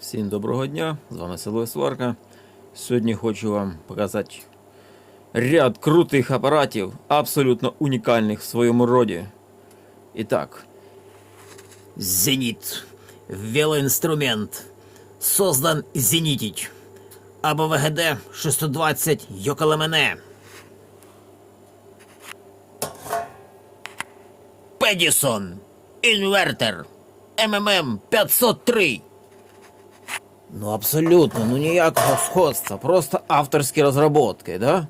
Всім доброго дня, з вами село Сварка. Сьогодні хочу вам показати ряд крутих апаратів, абсолютно унікальних в своєму роді. І так, Зенит. Велоинструмент. Создан Зенитич. АБВГД 620 Йоколемене. Педісон. Інвертер. МММ 503. Ну абсолютно, ну ніякого сходства, просто авторські розробки, да?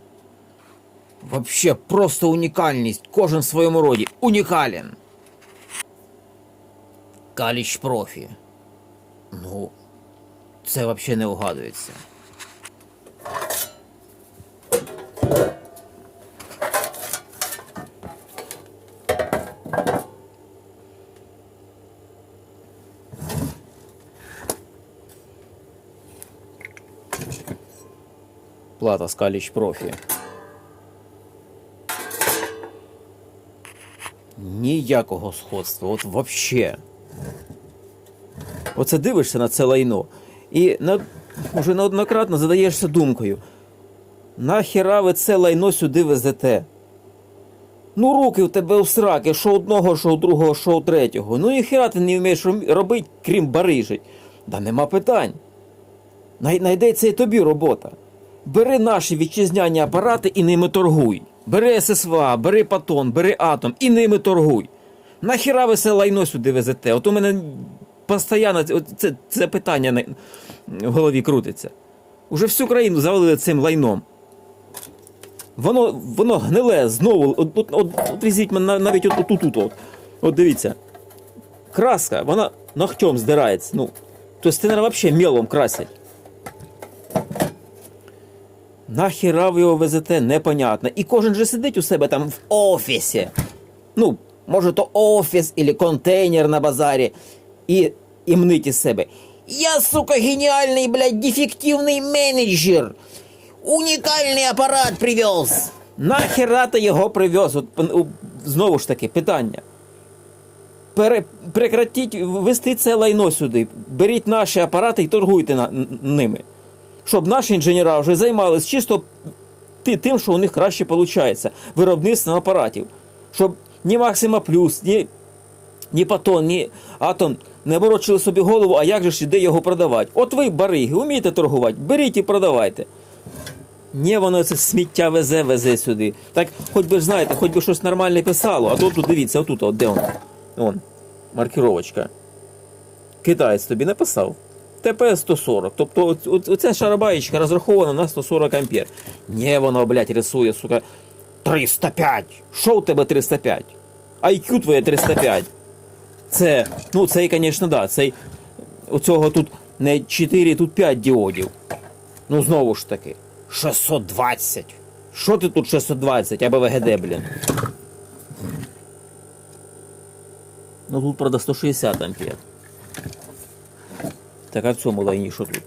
Вообще просто унікальність, кожен в своєму роді, унікален. Каліч профі. Ну, це взагалі не угадується. Плата з Каліч профі. Ніякого сходства, от вообще. Оце дивишся на це лайно і на, уже неоднократно задаєшся думкою. Нахіра ви це лайно сюди везете? Ну, руки в тебе у сраки, що одного, що другого, що третього. Ну і хіра ти не вмієш робити, крім барижить. Да нема питань. Най- Найдеться і тобі робота. Бери наші вітчизняні апарати і ними торгуй. Бери ССВА, бери Патон, бери Атом і ними торгуй. Нахіра ви це лайно сюди везете? От у мене постійно це, це, питання в голові крутиться. Уже всю країну завалили цим лайном. Воно, воно гниле знову. От, от, от, от візьміть мене навіть от, от, от, от. От дивіться. Краска, вона ногтем здирається. Ну, тобто це, взагалі мелом красять. Нахіра ви його везете, непонятно. І кожен же сидить у себе там в офісі. Ну, може, то офіс або контейнер на базарі. І, і мнить із себе. Я, сука, гениальный, блядь, дефективный менеджер. Уникальный аппарат привез. Нахіра ти його привез? От, п- у, знову ж таки, питання. Пере, прекратіть вести це лайно сюди. Беріть наші апарати і торгуйте на, н- ними. Щоб наші інженери вже займалися чисто тим, що у них краще виходить. Виробництвом апаратів. Щоб ні Максима Плюс, ні, ні Патон, ні Атом не ворочили собі голову, а як же ж іде його продавати? От ви, бариги, вмієте торгувати, беріть і продавайте. Ні, воно це сміття везе, везе сюди. Так, хоч би ж знаєте, хоч би щось нормальне писало, а то тут дивіться, отут, от, де воно? Вон, маркіровочка. Китаєць тобі написав. ТП-140. Тобто оц- оц- оця шарабаєчка розрахована на 140 ампер. Ні, воно, блядь, рисує, сука, 305. Що у тебе 305? IQ твоє 305. Це, ну цей, звісно, да, цей, у цього тут не 4, тут 5 діодів. Ну, знову ж таки, 620. Що ти тут 620, або ВГД, блін? Ну тут, правда, 160 ампер. Так, а цьому лайні що тут?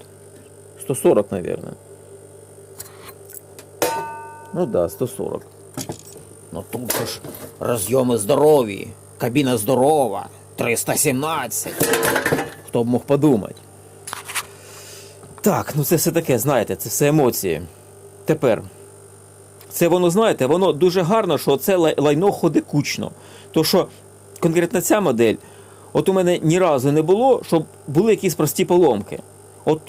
140, наверное. Ну да, 140. Ну тут же ж розйоми здорові, кабіна здорова, 317. Хто б мог подумати. Так, ну це все таке, знаєте, це все емоції. Тепер. Це воно, знаєте, воно дуже гарно, що це лайно ходить кучно. То що конкретно ця модель, от у мене ні разу не було, щоб були якісь прості поломки. От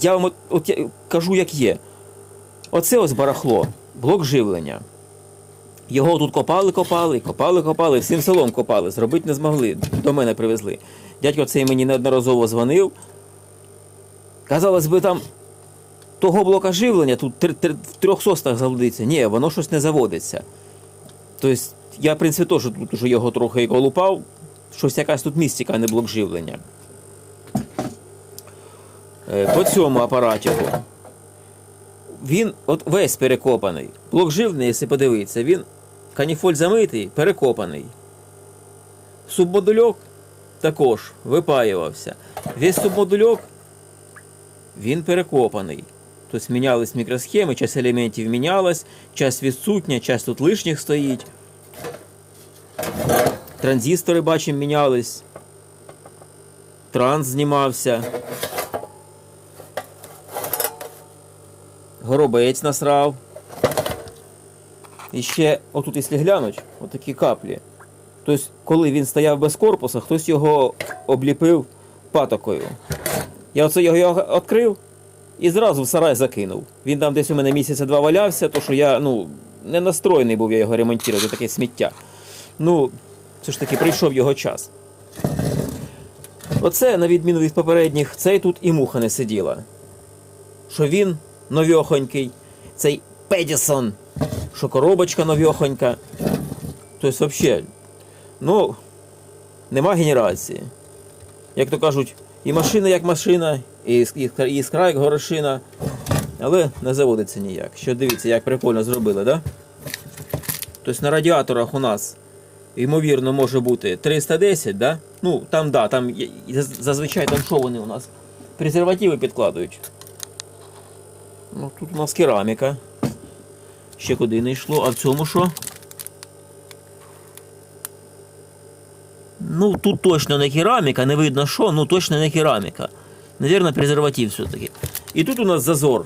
я вам от, от я кажу, як є. Оце ось барахло, блок живлення. Його тут копали, копали, копали, копали, всім селом копали, зробити не змогли. До мене привезли. Дядько цей мені неодноразово дзвонив. Казалось би, там того блока живлення тут в трьох состах заводиться. Ні, воно щось не заводиться. Тобто, я, в принципі, теж тут його трохи колупав. Щось якась тут містика, а не блок живлення. Е, По цьому апараті. Він от весь перекопаний. Блок живлення, якщо подивитися, він каніфоль замитий, перекопаний. Субмодульок також випаювався. Весь субмодульок він перекопаний. Тобто мінялись мікросхеми, час елементів мінялась, час відсутня, час тут лишніх стоїть. Транзистори бачимо, мінялись. Транс знімався. Горобець насрав. І ще, отут, якщо глянуть, отакі каплі. Тобто, коли він стояв без корпуса, хтось його обліпив патокою. Я оце його відкрив і зразу в сарай закинув. Він там десь у мене місяця два валявся, то що я ну, не настроєний був я його ремонтувати, таке сміття. Ну, все ж таки прийшов його час. Оце, на відміну від попередніх, цей тут і муха не сиділа. Що він новьохонький, цей Педісон, що коробочка новьохонька. Тобто, взагалі, ну, нема генерації. Як то кажуть, і машина як машина, і, іскра як горошина, але не заводиться ніяк. Що дивіться, як прикольно зробили, да? Тобто на радіаторах у нас, ймовірно, може бути 310, да? Ну, там, да, там зазвичай там що вони у нас? Презервативи підкладують. Ну, тут у нас кераміка. Ще куди не йшло, а в цьому що? Ну, тут точно не кераміка, не видно що, ну точно не кераміка. Навірно, презерватив все-таки. І тут у нас зазор.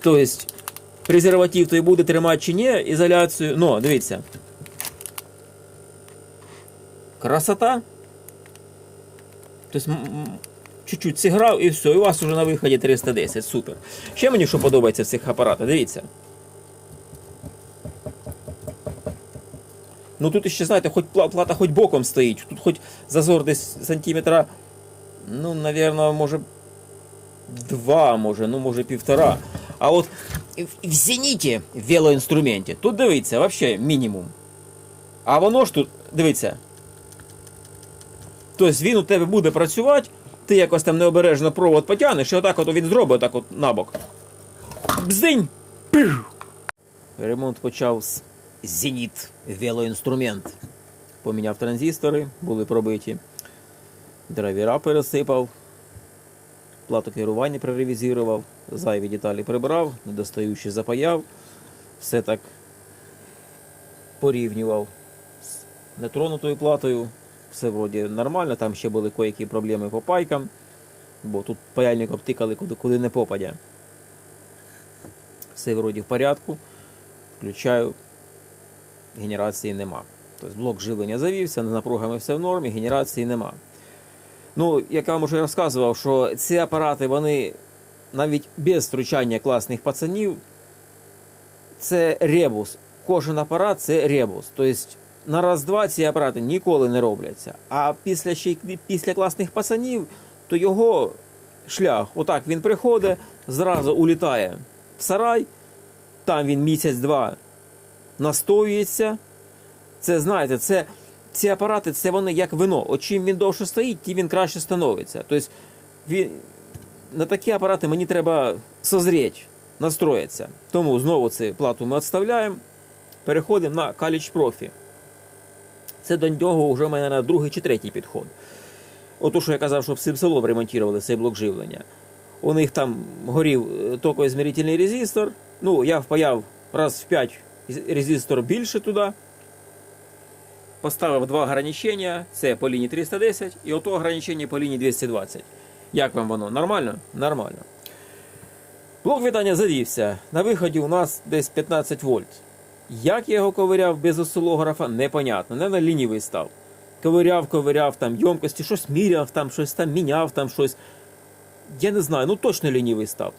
Тобто, презерватив той буде тримати чи ні, ізоляцію. Ну, дивіться. Красота. Тобто, чуть-чуть зіграв і все, і у вас вже на виході 310. Супер. Ще мені що подобається в цих апаратах, дивіться. Ну тут ще, знаєте, хоч плата хоч боком стоїть, тут хоч зазор десь сантиметра, ну, навірно, може, два, може, ну, може, півтора. А от В, «Зените» в велоинструменте. тут дивіться, взагалі мінімум. А воно ж тут, дивіться. Тобто він у тебе буде працювати, ти якось там необережно провод потягнеш, і отак от він зробить отак от набок. Бздинь! Пів! Ремонт почав з «Зенит» велоинструмент. поміняв транзистори, були пробиті. Драйвера пересипав, плату керування проревізував, зайві деталі прибрав, недостаючі запаяв, все так порівнював з нетронутою платою. Все вроді нормально, там ще були коякі проблеми по пайкам, бо тут паяльник обтикали куди, куди не попадя. Все вроді в порядку. Включаю, генерації нема. Тобто блок живлення завівся, з напругами все в нормі, генерації нема. Ну, як я вам вже розказував, що ці апарати, вони навіть без втручання класних пацанів, це ребус. Кожен апарат це ребус. Тобто на раз-два ці апарати ніколи не робляться. А після, ще, після класних пацанів, то його шлях, отак він приходить, зразу улітає в сарай, там він місяць-два настоюється. Це знаєте, це ці апарати, це вони як вино. От чим він довше стоїть, тим він краще становиться. Тобто він, на такі апарати мені треба созріти, настроїтися. Тому знову цю плату ми відставляємо, переходимо на Каліч Профі. Це до нього вже в мене на другий чи третій підход. Ото, що я казав, що всім селом ремонтували цей блок живлення. У них там горів е, токоізмірительний резистор. Ну, я впаяв раз в 5 резистор більше туди. Поставив два ограничення, це по лінії 310 і ото ограничення по лінії 220. Як вам воно? Нормально? Нормально. Блок вітання завівся. На виході у нас десь 15 вольт. Як я його ковиряв без осцилографа, непонятно. Не на лінівий став. Ковиряв, ковиряв там ємкості, щось міряв, там щось там міняв, там щось. Я не знаю, ну точно лінівий став.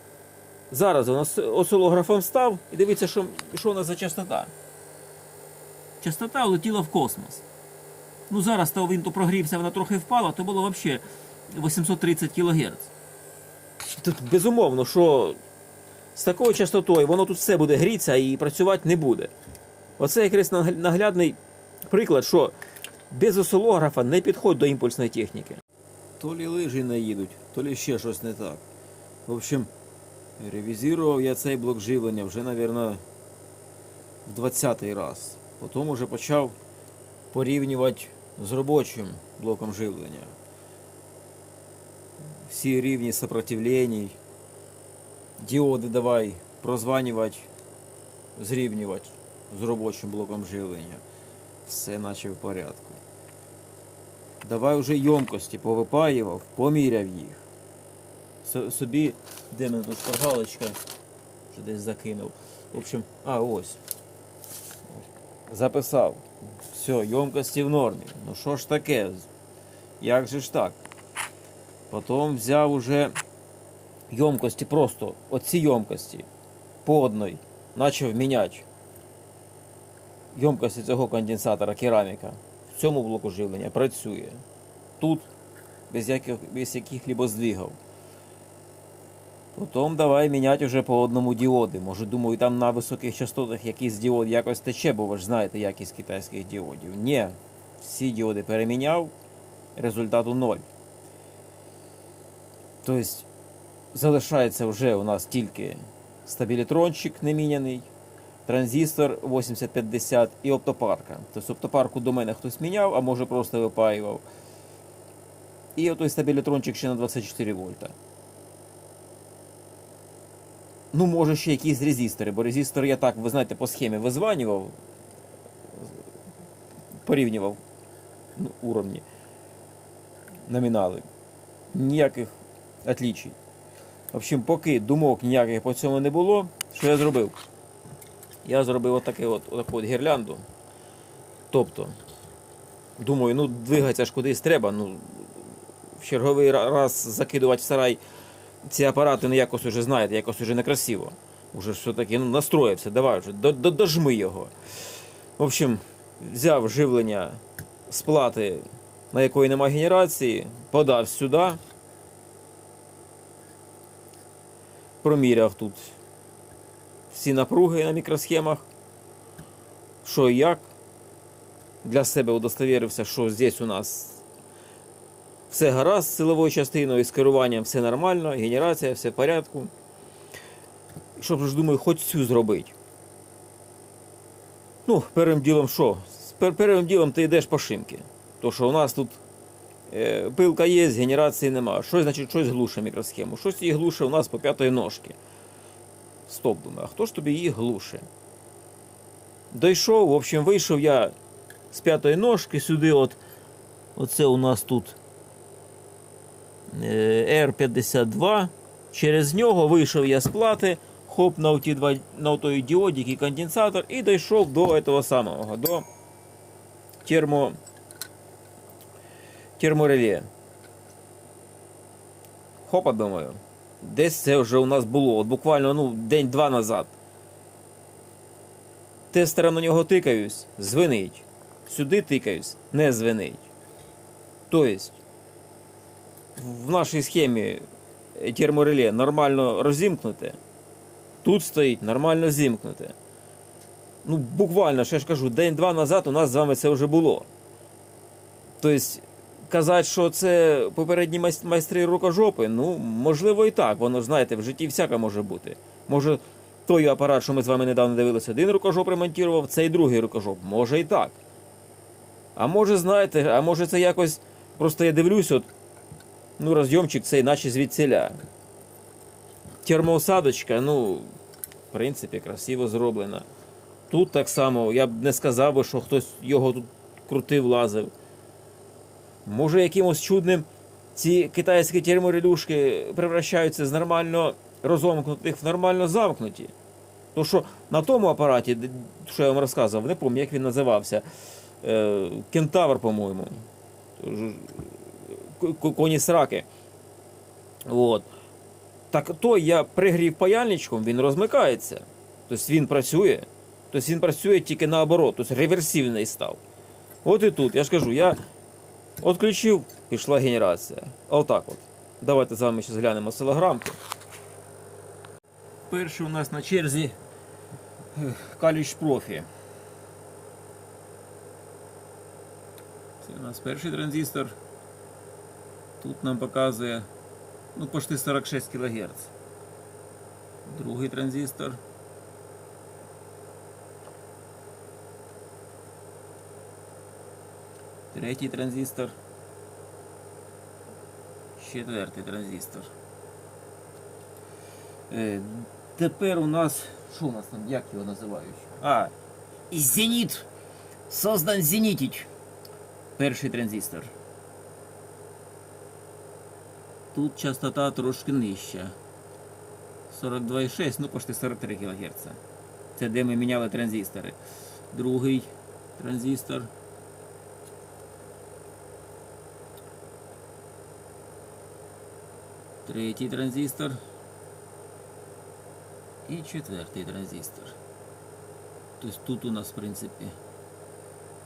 Зараз ос- осцилографом став і дивіться, що, що у нас за частота. Частота улетіла в космос. Ну зараз то він то прогрівся, вона трохи впала, то було взагалі 830 кГц. Безумовно, що з такою частотою воно тут все буде грітися і працювати не буде. Оце якраз наглядний приклад, що без осцилографа не підходь до імпульсної техніки. То лі лижі не їдуть, то лі ще щось не так. В общем, ревізував я цей блок живлення вже, мабуть, в 20-й раз. Потім уже почав порівнювати з робочим блоком живлення. Всі рівні сопротивлений, діоди давай прозванювати, зрівнювати з робочим блоком живлення. Все наче в порядку. Давай уже ємкості повипаював, поміряв їх. Со- Собі, де мене тут шпаргалочка, Чи десь закинув. В общем, а ось. Записав. Все, ємкості в нормі. Ну що ж таке? Як же ж так? Потім взяв уже ємкості просто, оці ємкості по одній, почав міняти ємкості цього конденсатора кераміка в цьому блоку живлення працює. Тут без яких, без яких-либо здвигів. Потім давай міняти вже по одному діоди. Може, думаю, там на високих частотах якийсь діод якось тече, бо ви ж знаєте якість китайських діодів. Ні, всі діоди переміняв, результату ноль. Тобто залишається вже у нас тільки стабілітрончик неміняний, транзистор 8050 і оптопарка. Тобто оптопарку до мене хтось міняв, а може просто випаював. І отой стабілітрончик ще на 24 вольта. Ну, може, ще якісь резистори, бо резистор я так, ви знаєте, по схемі визванював, порівнював ну, уровні, номінали. Ніяких отличий. В поки думок ніяких по цьому не було, що я зробив? Я зробив отаке от, отаку от гірлянду. Тобто, думаю, ну двигатися ж кудись треба. Ну, в черговий раз закидувати в сарай ці апарати, ну якось уже знаєте, якось уже некрасиво. Уже все-таки ну, настроївся, давай вже, до- дожми його. В общем, взяв живлення з плати, на якої немає генерації, подав сюди. Проміряв тут всі напруги на мікросхемах, що і як. Для себе удостовірився, що здесь у нас все гаразд з силовою частиною, з керуванням все нормально, генерація, все в порядку. Щоб ж думаю, хоч цю зробити. Ну, першим ділом що? Пер- Першим ділом ти йдеш по шимки. То що у нас тут пилка є, генерації нема. Щось, значить, щось глуше мікросхему. Щось її глуше у нас по п'ятої ножки. Стоп, думаю, а хто ж тобі її глуше? Дійшов, в общем, вийшов я з п'ятої ножки сюди, от. Оце у нас тут е, R52. Через нього вийшов я з плати, хоп на оті два на той діодик і конденсатор, і дійшов до того самого, до термо, термореле. Хопа, думаю. Десь це вже у нас було, от буквально ну, день-два назад. Тестером на нього тикаюсь, звенить. Сюди тикаюсь, не звенить. Тобто, в нашій схемі термореле нормально розімкнуте, тут стоїть нормально зімкнуте. Ну, буквально, ще ж кажу, день-два назад у нас з вами це вже було. Тобто, казати, що це попередні майстри рукожопи, ну, можливо, і так. Воно знаєте, в житті всяке може бути. Може, той апарат, що ми з вами недавно дивилися, один рукожоп ремонтував, цей другий рукожоп. Може і так. А може, знаєте, а може це якось. Просто я дивлюсь, от, ну, розйомчик цей, наче звідсіля. Термоусадочка, ну, в принципі, красиво зроблена. Тут так само, я б не сказав би, що хтось його тут крутив, лазив. Може, якимось чудним ці китайські терморелюшки превращаються з нормально розомкнутих в нормально замкнуті. То що на тому апараті, що я вам розказував, не пам'ятаю, як він називався. Е, Кентавр, по-моєму. К- Коні сраки. От. Так то я пригрів паяльничком, він розмикається. Тобто він працює. Тобто він працює тільки наоборот, тобто реверсивний став. От і тут, я ж кажу, я відключив, пішла генерація. Отак от. Давайте з вами ще зглянемо осцилограмку. Перший у нас на черзі Каліч профі. Це у нас перший транзистор. Тут нам показує ну, почти 46 кГц. Другий транзистор. Третій транзистор. Четвертий транзистор. Е, тепер у нас. Що у нас там? Як його називають? А, Зенит создан зенитить. перший транзистор. Тут частота трошки нижча. 42,6, ну почти 43 кГц. Це де ми міняли транзистори. Другий транзистор. Третій транзистор. І четвертий транзистор. Тобто тут у нас, в принципі,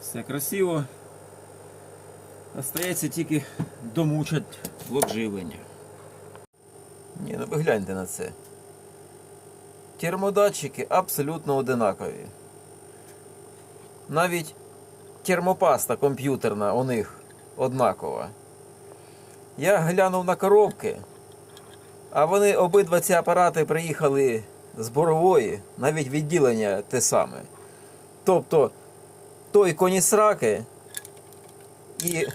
все красиво. Остається тільки домучать блок живлення. Ні, ну ви гляньте на це. Термодатчики абсолютно одинакові. Навіть термопаста комп'ютерна у них однакова. Я глянув на коробки, а вони обидва ці апарати приїхали з борової, навіть відділення те саме. Тобто той конісраки і,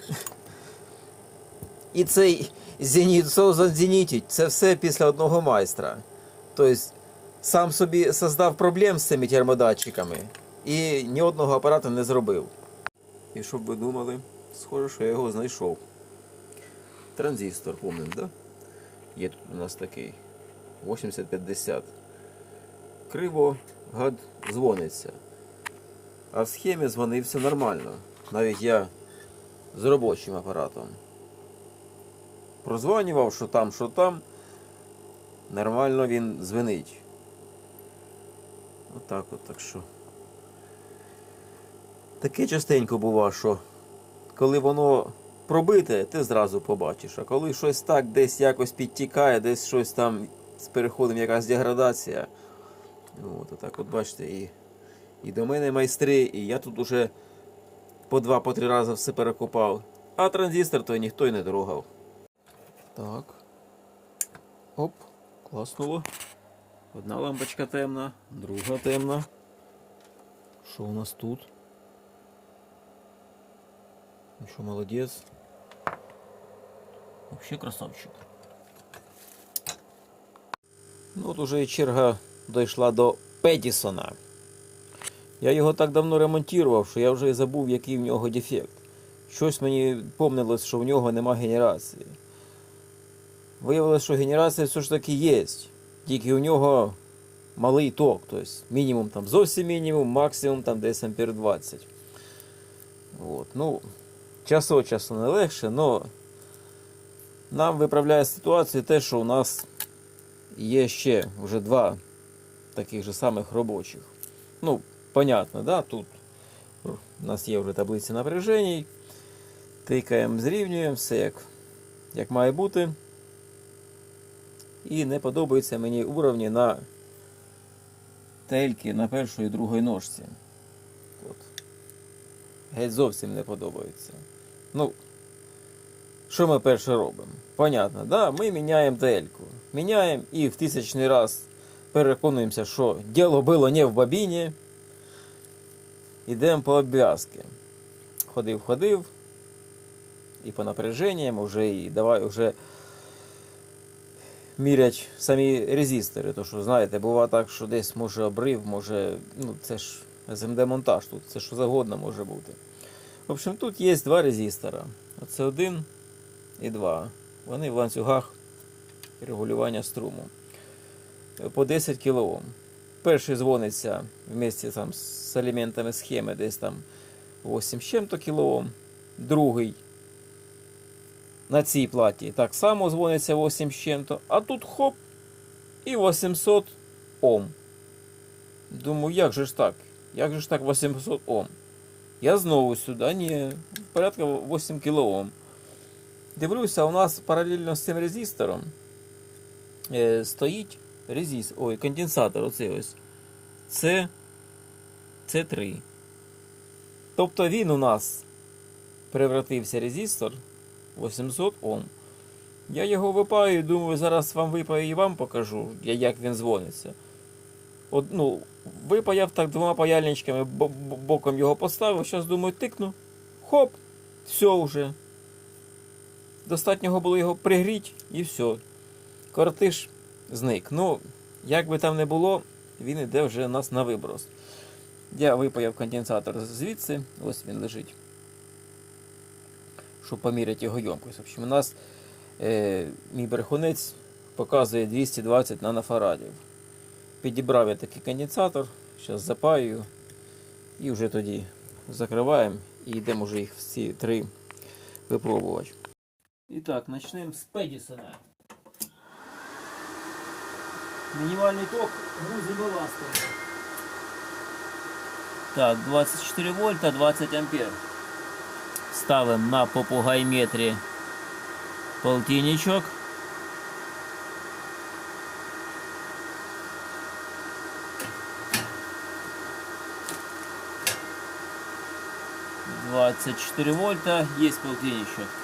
і цей Зеніт Созан Зенітіть це все після одного майстра. Тобто сам собі создав проблем з цими термодатчиками і ні одного апарату не зробив. І щоб ви думали, схоже, що я його знайшов. Транзистор, помним, да? Є тут у нас такий 8050. Криво гад дзвониться. А в схемі дзвонився нормально. Навіть я з робочим апаратом. Прозванював, що там, що там. Нормально він дзвонить. Отак от, так що. Таке частенько бува, що коли воно пробите, ти зразу побачиш. А коли щось так десь якось підтікає, десь щось там з переходом якась деградація. ну, От, отак от бачите, і, і до мене майстри, і я тут уже по два, по три рази все перекопав. А транзистор той ніхто й не трогав. Так. Оп, класнуло. Одна лампочка темна, друга темна. Що у нас тут? Ну що, молодець. Вообще красавчик. Ну от уже черга дійшла до Педісона. Я його так давно ремонтував, що я вже і забув, який в нього дефект. Щось мені помнилось, що в нього нема генерації. Виявилось, що генерація все ж таки є. Тільки у нього малий ток, тобто мінімум там зовсім мінімум, максимум там десь ампер 20. От. Ну, час від часу не легше, але нам виправляє ситуацію те, що у нас є ще вже два таких же самих робочих. Ну, понятно, да? Тут у нас є вже таблиці напряжень. Тикаємо, зрівнюємо, все як, як має бути. І не подобаються мені уровні на тельки на першої і другої ножці. От. Геть зовсім не подобаються. Ну, що ми перше робимо? Понятно, да? ми міняємо тельку. Міняємо і в тисячний раз переконуємося, що діло було не в бобіні. Йдемо по обв'язки. Ходив, ходив. І по напряженням вже і давай вже мірять самі резистори. То що, знаєте, буває так, що десь може обрив, може, ну це ж СМД-монтаж тут, це що завгодно може бути. В общем, тут є два резистора. Оце один і два. Вони в ланцюгах регулювання струму. По 10 кОм. Перший дзвониться вместе там, з елементами схеми десь там 8 з чим-то кОм. Другий на цій платі так само дзвониться 8 з чим-то, а тут хоп і 800 Ом. Думаю, як же ж так? Як же ж так 800 Ом? Я знову сюди, ні, порядка 8 кОм. Дивлюся, у нас паралельно з цим резистором е, стоїть резист, ой, конденсатор, оцей ось. Це С3. Тобто він у нас превратився резистор 800 Ом. Я його випаю, думаю, зараз вам випаю і вам покажу, як він дзвониться. От, ну, випаяв так двома паяльничками, бо- бо- боком його поставив, зараз думаю, тикну. Хоп, все вже. Достатньо було його пригріти і все. Кортиш зник. Ну, як би там не було, він іде вже у нас на виброс. Я випаяв конденсатор звідси, ось він лежить. Щоб поміряти його ємкость. В общем, у нас е, мій брехунець показує 220 нанофарадів. Підібрав я такий конденсатор, зараз запаюю і вже тоді закриваємо і йдемо вже їх всі три випробувати. І так, почнемо з Педісона. Мінімальний ток грузи баластом. Так, 24 вольта, 20 ампер. Ставимо на попугайметрі полтинничок. Двадцять чотири вольта, є полтинничок.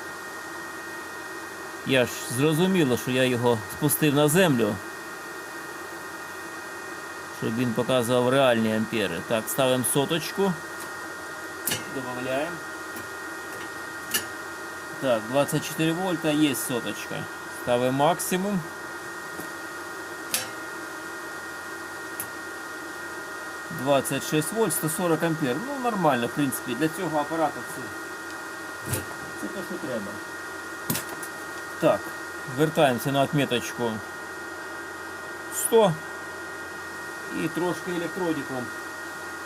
Я ж зрозуміло, що я його спустив на землю, щоб він показував реальні ампери. Так, ставимо соточку. Добавляємо. Так, 24 вольта, є соточка. Ставимо максимум. Двадцять шість вольт, 140 ампер. Ну нормально, в принципі, для цього апарату все. Це те, що треба. Так, вертаємося на отметочку 100 і трошки електродиком.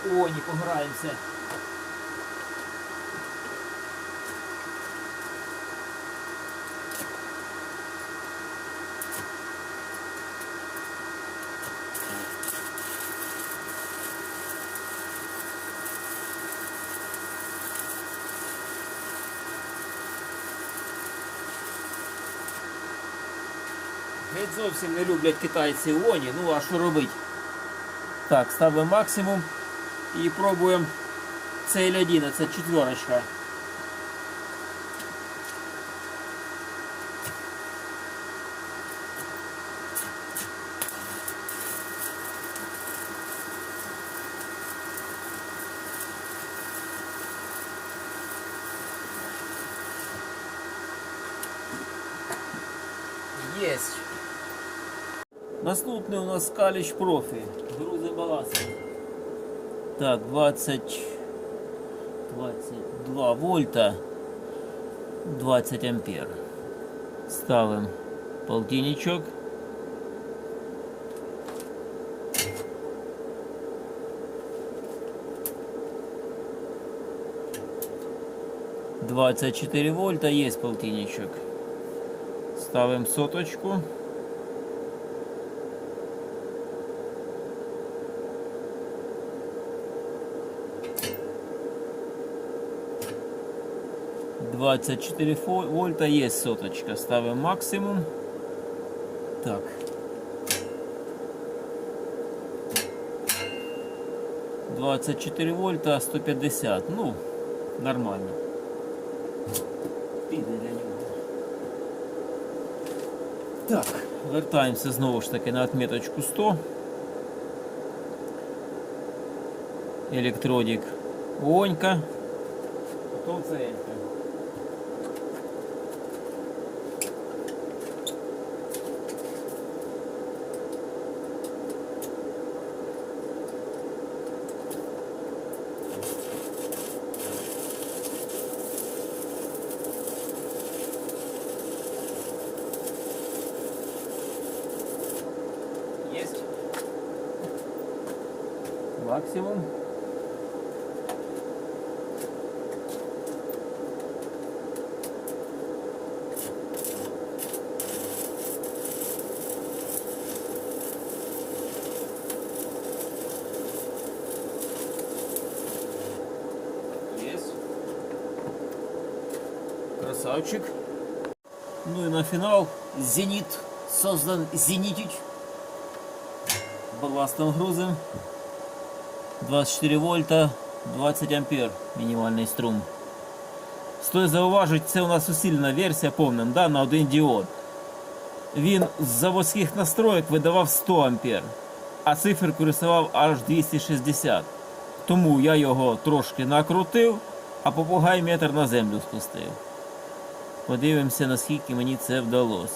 О, не пограємося. Геть зовсім не люблять китайці оні, ну а що робити? Так, ставимо максимум і пробуємо цель 11, четверочка. Наступний у нас каліч профі. Грузи баласи. Так, 20, 22 вольта, 20 ампер. Ставим полтинничок. Двадцать четыре вольта, есть полтинничок. Ставим соточку. Двадцать четыре фо- вольта есть соточка. Ставим максимум. Так. Двадцать четыре вольта, 150. Ну, нормально. Так, вертаємося знову ж таки на отметочку 100. Електродик Онька. Потом целька. Есть. Максимум. Есть. Красавчик. Ну и на финал Зенит создан зенитить. балластом грузим 24 вольта 20 ампер мінімальний струм. Стоїть зауважити, це у нас усилена версія, повним, да, на один діод. Він з заводських настроєк видавав 100 ампер, а циферку рисував аж 260. Тому я його трошки накрутив, а попугай метр на землю спустив. Подивимося, наскільки мені це вдалося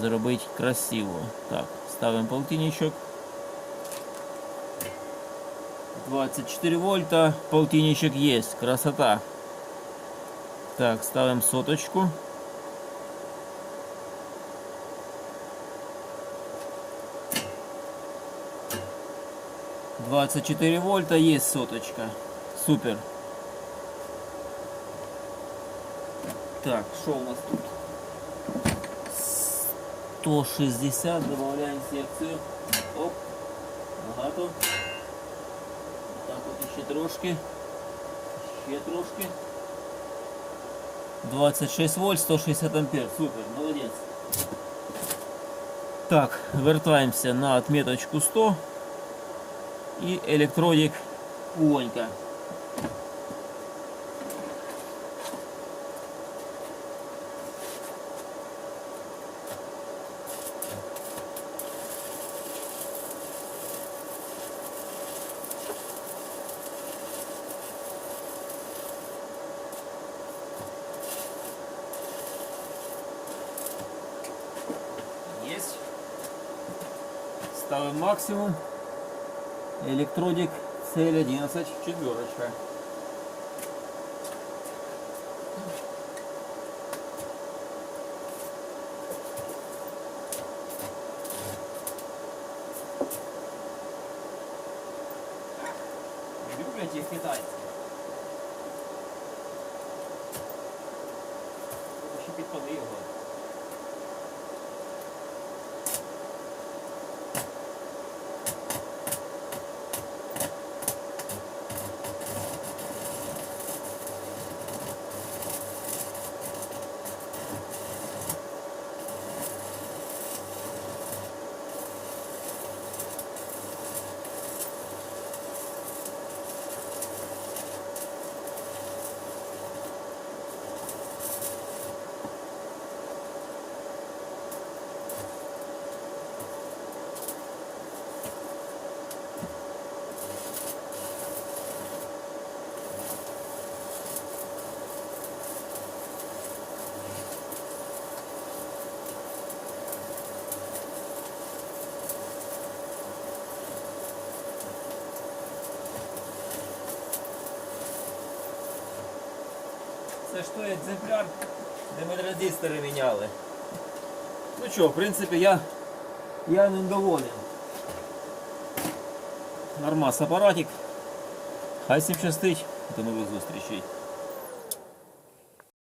зробити красиво. Так, ставимо полтинничок. 24 вольта, полтинничек есть, красота. Так, ставим соточку. Двадцать четыре вольта есть соточка. Супер. Так, шел у нас тут? 160, добавляем секцию. Оп, нагато. Ще трошки. Ще трошки. 26 вольт, 160 ампер. Супер, молодець. Так, вертаємося на отметочку 100 і електродик Уонька. Ставим максимум. Электродик цель 11, четверочка. Люблять їх китайці. Ще підпали його. Це ж той екземпляр, де ми радістори міняли. Ну що, в принципі, я, я ним доволен. Нормас апаратик. Хай всім щастить. До нових зустрічей.